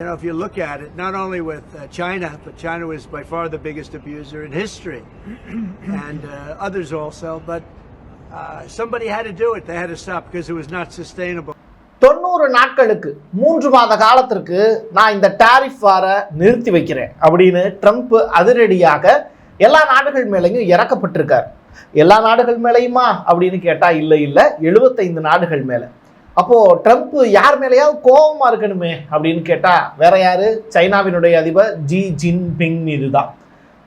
You know, if you look at it, not only with uh, China, but China was by far the biggest abuser in history, and uh, others also. But uh, somebody had to do it. They had to stop because it was not sustainable. தொண்ணூறு நாட்களுக்கு மூன்று மாத காலத்திற்கு நான் இந்த tariff வார நிறுத்தி வைக்கிறேன் அப்படின்னு ட்ரம்ப் அதிரடியாக எல்லா நாடுகள் மேலேயும் இறக்கப்பட்டிருக்கார் எல்லா நாடுகள் மேலேயுமா அப்படின்னு கேட்டா இல்லை இல்லை எழுபத்தைந்து நாடுகள் மேலே அப்போ ட்ரம்ப் யார் மேலேயாவது கோபமா இருக்கணுமே அப்படின்னு கேட்டா வேற யாரு? சைனாவினுடைய அதிபர் ஜி ஜின்பிங் மீது தான்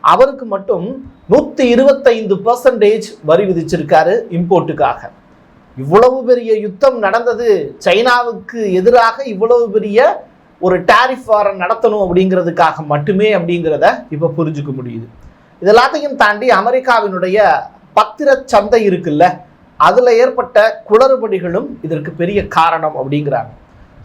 அவருக்கு மட்டும் நூத்தி இருபத்தைந்து பர்சன்டேஜ் வரி விதிச்சிருக்காரு இம்போர்ட்டுக்காக. இவ்வளவு பெரிய யுத்தம் நடந்தது சைனாவுக்கு எதிராக இவ்வளவு பெரிய ஒரு டாரிஃப் வாரம் நடத்தணும் அப்படிங்கிறதுக்காக மட்டுமே அப்படிங்கிறத இப்போ புரிஞ்சுக்க முடியுது. இதெல்லாத்தையும் தாண்டி அமெரிக்காவினுடைய பத்திர சந்தை இருக்குல்ல அதில் ஏற்பட்ட குளறுபடிகளும் இதற்கு பெரிய காரணம் அப்படிங்கிறாங்க.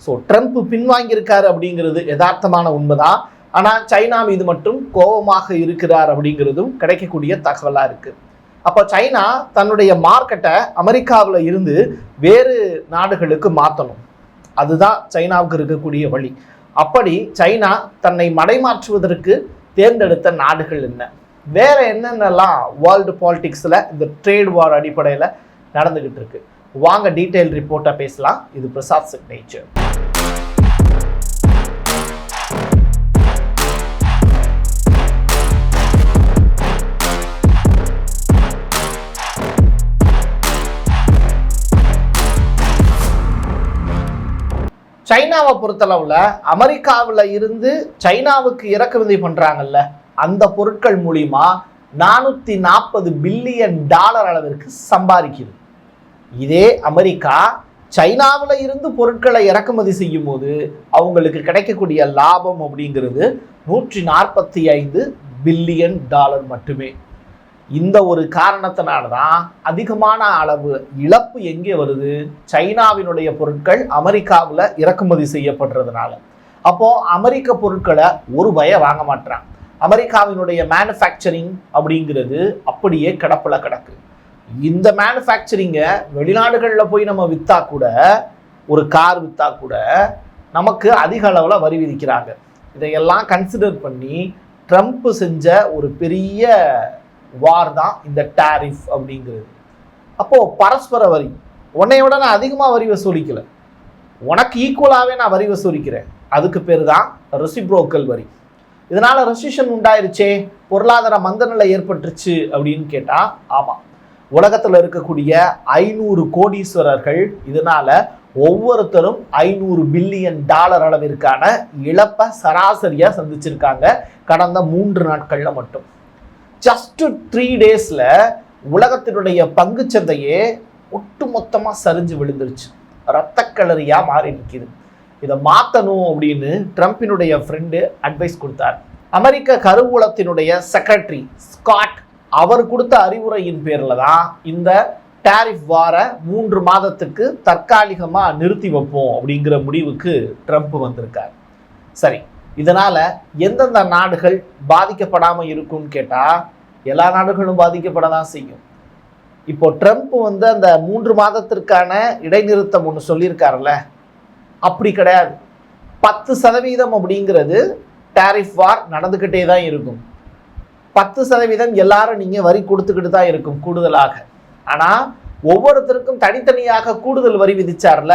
ஸோ ட்ரம்ப் பின்வாங்கியிருக்காரு அப்படிங்கிறது யதார்த்தமான உண்மைதான். ஆனால் சைனா மீது மட்டும் கோபமாக இருக்கிறார் அப்படிங்கிறதும் கிடைக்கக்கூடிய தகவலாக இருக்குது அப்போ சைனா தன்னுடைய மார்க்கெட்டை அமெரிக்காவில் இருந்து வேறு நாடுகளுக்கு மாற்றணும் அதுதான் சைனாவுக்கு இருக்கக்கூடிய வழி. அப்படி சைனா தன்னை மடைமாற்றுவதற்கு தேர்ந்தெடுத்த நாடுகள் என்ன? வேற என்னென்னலாம் வேர்ல்டு பாலிடிக்ஸில் இந்த ட்ரேட் வார் அடிப்படையில் நடந்துகிட்டு இருக்கு. வாங்க டீட்டெயில் ரிப்போர்ட்டாக பேசலாம். இது பிரசாத் சிக்னேச்சர் சைனாவை பொறுத்தளவில் அமெரிக்காவில் இருந்து சைனாவுக்கு இறக்குமதி பண்ணுறாங்கல்ல அந்த பொருட்கள் மூலிமா நானூற்றி நாற்பது பில்லியன் டாலர் அளவிற்கு சம்பாதிக்குது. இதே அமெரிக்கா சைனாவில் இருந்து பொருட்களை இறக்குமதி செய்யும் போது அவங்களுக்கு கிடைக்கக்கூடிய லாபம் அப்படிங்கிறது நூற்றி நாற்பத்தி ஐந்து பில்லியன் டாலர் மட்டுமே. இந்த ஒரு காரணத்தினால தான் அதிகமான அளவு இழப்பு எங்கே வருது? சைனாவினுடைய பொருட்கள் அமெரிக்காவில் இறக்குமதி செய்யப்படுறதுனால. அப்போது அமெரிக்க பொருட்களை ஒரு பய வாங்க மாட்டான் அமெரிக்காவினுடைய மேனுஃபேக்சரிங் அப்படிங்கிறது அப்படியே கிடப்பில் கிடக்கு. இந்த மேனுஃபேக்சரிங்கை வெளிநாடுகளில் போய் நம்ம விற்றா கூட ஒரு கார் விற்றா கூட நமக்கு அதிக அளவில் வரி விதிக்கிறாங்க. இதையெல்லாம் கன்சிடர் பண்ணி ட்ரம்ப் செஞ்ச ஒரு பெரிய வார் தான் இந்த டேரிஃப் அப்படிங்கிறது. அப்போது பரஸ்பர வரி உன்னை விட நான் அதிகமாக வரி வசூலிக்கல. உனக்கு ஈக்குவலாகவே நான் வரி வசூலிக்கிறேன். அதுக்கு பேர் தான் ரெசிப்ரோக்கல் வரி. இதனால் ரெசிஷன் உண்டாயிருச்சே பொருளாதார மந்தநிலை ஏற்பட்டுருச்சு அப்படின்னு கேட்டால் ஆமாம் உலகத்தில் இருக்கக்கூடிய ஐநூறு கோடீஸ்வரர்கள் இதனால ஒவ்வொருத்தரும் ஐநூறு பில்லியன் டாலர் அளவிற்கான இழப்பை சராசரியாக சந்திச்சிருக்காங்க கடந்த மூன்று நாட்களில் மட்டும். ஜஸ்ட் த்ரீ டேஸில் உலகத்தினுடைய பங்குச்சந்தையே ஒட்டுமொத்தமாக சரிஞ்சு விழுந்துருச்சு. ரத்தக்களரியாக மாறி நிற்கிது இதை மாற்றணும் அப்படின்னு ட்ரம்பினுடைய ஃப்ரெண்டு அட்வைஸ் கொடுத்தார். அமெரிக்க கருவூலத்தினுடைய செக்ரட்டரி ஸ்காட் அவர் கொடுத்த அறிவுரையின் பேரில் தான் இந்த டாரிஃப் வார மூன்று மாதத்துக்கு தற்காலிகமாக நிறுத்தி வைப்போம் அப்படிங்கிற முடிவுக்கு ட்ரம்ப் வந்திருக்கார். சரி இதனால் எந்தெந்த நாடுகள் பாதிக்கப்படாமல் இருக்கும்னு கேட்டால் எல்லா நாடுகளும் பாதிக்கப்பட தான் செய்யும். இப்போ ட்ரம்ப் வந்து அந்த மூன்று மாதத்திற்கான இடைநிறுத்தம் ஒன்று சொல்லியிருக்காருல்ல அப்படி கிடையாது. பத்து சதவீதம் அப்படிங்கிறது டேரிஃப் வார் நடந்துக்கிட்டே தான் இருக்கும். பத்து சதவீதம் எல்லாரும் நீங்கள் வரி கொடுத்துக்கிட்டு தான் இருக்கும் கூடுதலாக. ஆனால் ஒவ்வொருத்தருக்கும் தனித்தனியாக கூடுதல் வரி விதிச்சார்ல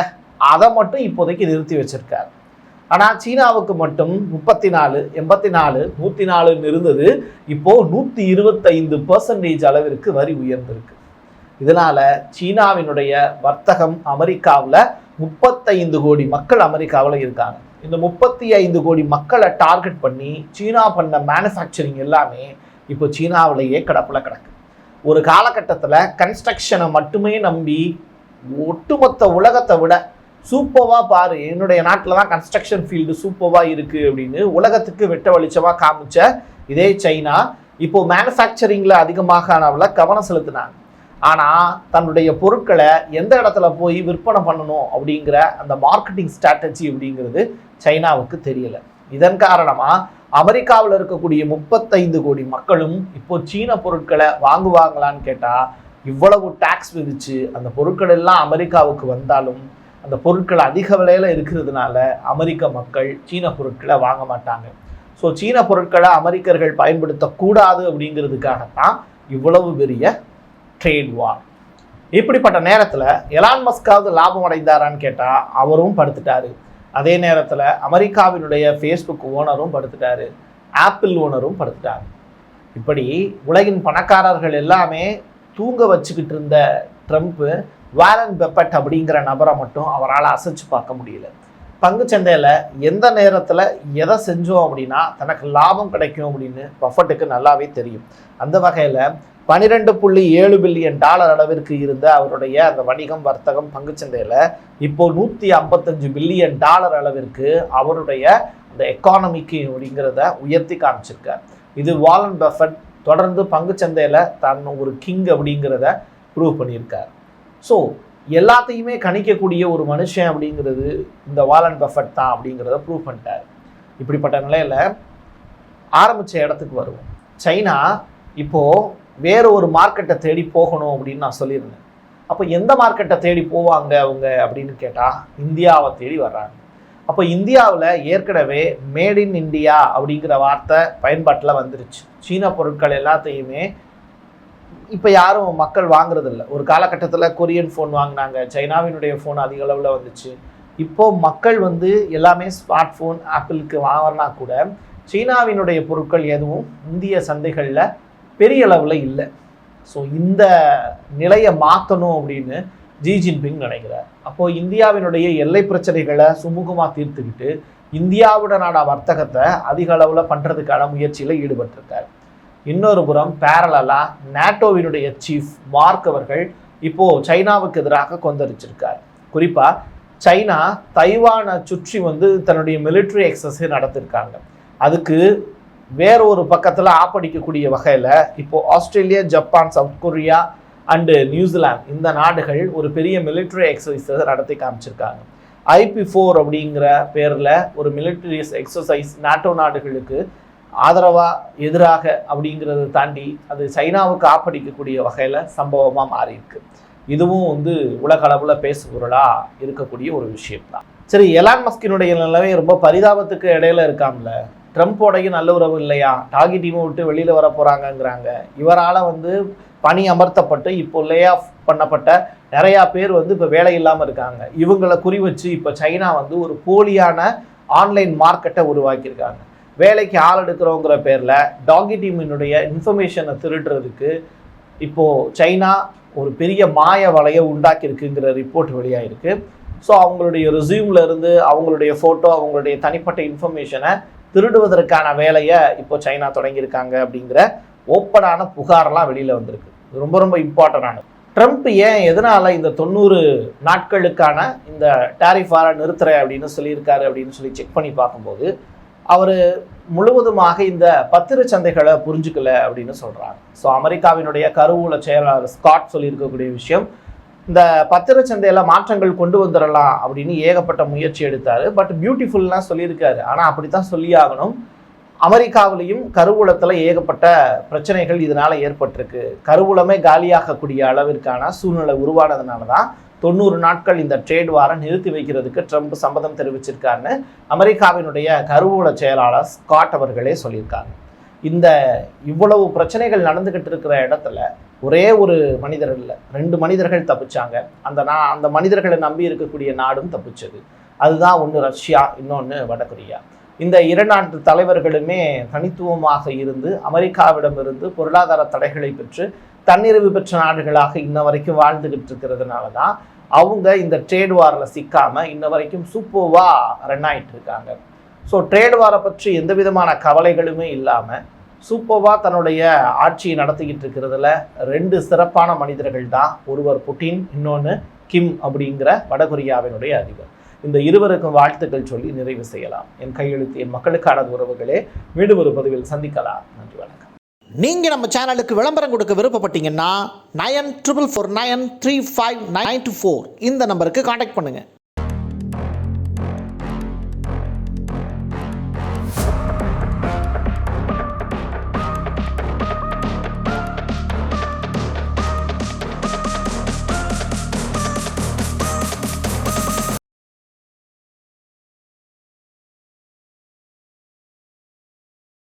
அதை மட்டும் இப்போதைக்கு நிறுத்தி வச்சிருக்காரு. ஆனால் சீனாவுக்கு மட்டும் முப்பத்தி நாலு எண்பத்தி நாலு நூற்றி நாலுன்னு இருந்தது. இப்போது நூற்றி இருபத்தைந்து பர்சன்டேஜ் அளவிற்கு வரி உயர்ந்திருக்கு. இதனால் சீனாவினுடைய வர்த்தகம் அமெரிக்காவில் முப்பத்தைந்து கோடி மக்கள் அமெரிக்காவில் இருக்காங்க. இந்த முப்பத்தி ஐந்து கோடி மக்களை டார்கெட் பண்ணி சீனா பண்ண மேனுஃபேக்சரிங் எல்லாமே இப்போ சீனாவிலேயே கிடப்பில் கிடக்கு. ஒரு காலகட்டத்தில் கன்ஸ்ட்ரக்ஷனை மட்டுமே நம்பி ஒட்டுமொத்த உலகத்தை விட சூப்பர்வாக பாரு என்னுடைய நாட்டில் தான் கன்ஸ்ட்ரக்ஷன் ஃபீல்டு சூப்பர்வாக இருக்குது அப்படின்னு உலகத்துக்கு வெட்ட வெளிச்சமாக காமிச்ச இதே சைனா இப்போ மேனுஃபேக்சரிங்கில் அதிகமாக அளவில் கவனம் செலுத்தினாங்க. ஆனால் தன்னுடைய பொருட்களை எந்த இடத்துல போய் விற்பனை பண்ணணும் அப்படிங்கிற அந்த மார்க்கெட்டிங் ஸ்ட்ராட்டஜி அப்படிங்கிறது சைனாவுக்கு தெரியலை. இதன் காரணமாக அமெரிக்காவில் இருக்கக்கூடிய முப்பத்தைந்து கோடி மக்களும் இப்போ சீன பொருட்களை வாங்குவாங்களான்னு கேட்டால் இவ்வளவு டேக்ஸ் விதிச்சு அந்த பொருட்கள் எல்லாம் அமெரிக்காவுக்கு வந்தாலும் அந்த பொருட்கள் அதிக விலையில் இருக்கிறதுனால அமெரிக்க மக்கள் சீன பொருட்களை வாங்க மாட்டாங்க. ஸோ சீன பொருட்களை அமெரிக்கர்கள் பயன்படுத்தக்கூடாது அப்படிங்கிறதுக்காகத்தான் இவ்வளவு பெரிய ட்ரேட் வார் இப்படிப்பட்ட நேரத்தில் எலான் மஸ்காவது லாபம் அடைந்தாரான்னு கேட்டால் அவரும் படுத்துட்டாரு. அதே நேரத்தில் அமெரிக்காவினுடைய ஃபேஸ்புக் ஓனரும் படுத்துட்டாரு. ஆப்பிள் ஓனரும் படுத்துட்டாரு இப்படி உலகின் பணக்காரர்கள் எல்லாமே தூங்க வச்சுக்கிட்டு இருந்த ட்ரம்ப்பு வாரன் பெப்பட் அப்படிங்கிற நபரை மட்டும் அவரால் அசைச்சு பார்க்க முடியல. பங்குச்சந்தையில் எந்த நேரத்தில் எதை செஞ்சோம் அப்படின்னா தனக்கு லாபம் கிடைக்கும் அப்படின்னு பஃபட்டுக்கு நல்லாவே தெரியும். அந்த வகையில் பன்னிரெண்டு புள்ளி ஏழு பில்லியன் டாலர் அளவிற்கு இருந்த அவருடைய அந்த வணிகம் வர்த்தகம் பங்குச்சந்தையில் இப்போ நூற்றி ஐம்பத்தஞ்சு பில்லியன் டாலர் அளவிற்கு அவருடைய அந்த எக்கானமிக்கு அப்படிங்கிறத உயர்த்தி காமிச்சிருக்கார். இது வாலன் பஃபட் தொடர்ந்து பங்குச்சந்தையில் தன் ஒரு கிங் அப்படிங்கிறத ப்ரூவ் பண்ணியிருக்கார். ஸோ எல்லாத்தையுமே கணிக்கக்கூடிய ஒரு மனுஷன் அப்படிங்கிறது இந்த வாலன் பஃபட் தான் அப்படிங்கிறத ப்ரூவ் பண்ணிட்டார். இப்படிப்பட்ட நிலையில் ஆரம்பித்த இடத்துக்கு வருவோம். சைனா இப்போது வேறு ஒரு மார்க்கெட்டை தேடி போகணும் அப்படின்னு நான் சொல்லியிருந்தேன். அப்போ எந்த மார்க்கெட்டை தேடி போவாங்க அவங்க அப்படின்னு கேட்டால் இந்தியாவை தேடி வர்றாங்க. அப்போ இந்தியாவில் ஏற்கனவே மேட் இன் இந்தியா அப்படிங்கிற வார்த்தை பயன்பாட்டில் வந்துருச்சு. சீன பொருட்கள் எல்லாத்தையுமே இப்போ யாரும் மக்கள் வாங்குறதில்ல. ஒரு காலகட்டத்தில் கொரியன் ஃபோன் வாங்கினாங்க சைனாவினுடைய ஃபோன் அதிக அளவில் வந்துச்சு. இப்போது மக்கள் வந்து எல்லாமே ஸ்மார்ட் ஃபோன் ஆப்பிளுக்கு வாங்கினா கூட சீனாவினுடைய பொருட்கள் எதுவும் இந்திய சந்தைகளில் பெரிய அளவில் இல்லை. ஸோ இந்த நிலையை மாற்றணும் அப்படின்னு ஜி ஜின்பிங் நினைக்கிறார். அப்போது இந்தியாவினுடைய எல்லை பிரச்சனைகளை சுமூகமாக தீர்த்துக்கிட்டு இந்தியாவுடனான வர்த்தகத்தை அதிக அளவில் பண்ணுறதுக்கான முயற்சியில் ஈடுபட்டிருக்கார். இன்னொரு புறம் பேரலாக நேட்டோவினுடைய சீஃப் மார்க் அவர்கள் இப்போது சைனாவுக்கு எதிராக கொந்தளிச்சிருக்கார். குறிப்பாக சைனா தைவானை சுற்றி வந்து தன்னுடைய மிலிட்ரி எக்ஸஸை நடத்திருக்காங்க. அதுக்கு வேற ஒரு பக்கத்தில் ஆப்படிக்கக்கூடிய வகையில் இப்போது Australia Japan South Korea and New Zealand இந்த நாடுகள் ஒரு பெரிய மிலிட்ரி எக்ஸசைஸை நடத்தி காமிச்சிருக்காங்க. ஐபி ஃபோர் அப்படிங்கிற பேரில் ஒரு மிலிட்ரி எக்ஸசைஸ் நாட்டோ நாடுகளுக்கு ஆதரவாக எதிராக அப்படிங்கிறத தாண்டி அது சைனாவுக்கு ஆப்படிக்கக்கூடிய வகையில் சம்பவமாக மாறியிருக்கு. இதுவும் வந்து உலக அளவில் இருக்கக்கூடிய ஒரு விஷயம் தான் சரி எலான் மஸ்கினுடைய நிலவே ரொம்ப பரிதாபத்துக்கு இடையில இருக்காம்ல? ட்ரம்ப்போடையும் நல்ல உறவு இல்லையா? டாகி டீமை விட்டு வெளியில் வர போகிறாங்கங்கிறாங்க இவரால் வந்து பணி அமர்த்தப்பட்டு இப்போ லே ஆஃப் பண்ணப்பட்ட நிறையா பேர் வந்து இப்போ வேலை இல்லாமல் இருக்காங்க. இவங்களை குறி வச்சு இப்போ சைனா வந்து ஒரு போலியான ஆன்லைன் மார்க்கெட்டை உருவாக்கியிருக்காங்க. வேலைக்கு ஆள் எடுக்கிறோங்கிற பேரில் டாகி டீமினுடைய இன்ஃபர்மேஷனை திருடுறதுக்கு இப்போது சைனா ஒரு பெரிய மாய வலையை உண்டாக்கியிருக்குங்கிற ரிப்போர்ட் வெளியாகிருக்கு ஸோ அவங்களுடைய ரெசியூமில் இருந்து அவங்களுடைய ஃபோட்டோ அவங்களுடைய தனிப்பட்ட இன்ஃபர்மேஷனை திருடுவதற்கான வேலையை இப்போ சைனா தொடங்கியிருக்காங்க அப்படிங்கிற ஓப்பனான புகார்லாம் வெளியில் வந்திருக்கு. இது ரொம்ப ரொம்ப இம்பார்ட்டண்டானது ட்ரம்ப் ஏன் எதனால் இந்த தொண்ணூறு நாட்களுக்கான இந்த டேரிஃபாரை நிறுத்துறேன் அப்படின்னு சொல்லியிருக்காரு அப்படின்னு சொல்லி செக் பண்ணி பார்க்கும்போது அவர் முழுவதுமாக இந்த பத்திர சந்தைகளை புரிஞ்சுக்கல அப்படின்னு சொல்கிறாங்க ஸோ அமெரிக்காவினுடைய கருவூல செயலாளர் ஸ்காட் சொல்லியிருக்கக்கூடிய விஷயம் இந்த பத்திர சந்தையில் மாற்றங்கள் கொண்டு வந்துடலாம் அப்படின்னு ஏகப்பட்ட முயற்சி எடுத்தார். பட் பியூட்டிஃபுல்லாம் சொல்லியிருக்காரு. ஆனால் அப்படி தான் சொல்லி ஆகணும் அமெரிக்காவிலையும் கருவூலத்தில் ஏகப்பட்ட பிரச்சனைகள் இதனால் ஏற்பட்டிருக்கு. கருவூலமே காலியாகக்கூடிய அளவிற்கான சூழ்நிலை உருவானதுனால தான் தொண்ணூறு நாட்கள் இந்த ட்ரேட் வாரம் நிறுத்தி வைக்கிறதுக்கு ட்ரம்ப் சம்மதம் தெரிவிச்சிருக்காருன்னு அமெரிக்காவினுடைய கருவூல செயலாளர் ஸ்காட் அவர்களே சொல்லியிருக்காங்க. இந்த இவ்வளவு பிரச்சனைகள் நடந்துக்கிட்டு இருக்கிற இடத்துல ஒரே ஒரு மனிதர் இல்லை. ரெண்டு மனிதர்கள் தப்பிச்சாங்க. அந்த நான் அந்த மனிதர்களை நம்பி இருக்கக்கூடிய நாடும் தப்பிச்சது. அதுதான் ஒன்று ரஷ்யா இன்னொன்று வடகொரியா இந்த இரண்டாண்டு தலைவர்களுமே தனித்துவமாக இருந்து அமெரிக்காவிடமிருந்து பொருளாதார தடைகளை பெற்று தன்னிறைவு பெற்ற நாடுகளாக இன்ன வரைக்கும் வாழ்ந்துகிட்டு இருக்கிறதுனால தான் அவங்க இந்த ட்ரேட் வாரில் சிக்காமல் இன்ன வரைக்கும் சூப்பர்வாக ரன் ஆகிட்டு இருக்காங்க. ஸோ ட்ரேட் வாரை பற்றி எந்த விதமான கவலைகளுமே இல்லாமல் சூப்பர்வாக தன்னுடைய ஆட்சியை நடத்திக்கிட்டு இருக்கிறதுல ரெண்டு சிறப்பான மனிதர்கள் தான். ஒருவர் புட்டின் இன்னொன்று கிம் அப்படிங்கிற வடகொரியாவினுடைய அதிபர். இந்த இருவருக்கும் வாழ்த்துக்கள் சொல்லி நிறைவு செய்யலாம். என் கையெழுத்து என் மக்களுக்கான உறவுகளே மீண்டும் ஒரு பதிவில் சந்திக்கலாம். நன்றி வணக்கம். நீங்கள் நம்ம சேனலுக்கு விளம்பரம் கொடுக்க விருப்பப்பட்டீங்கன்னா nine triple four nine three five nine two four இந்த நம்பருக்கு காண்டாக்ட் பண்ணுங்கள்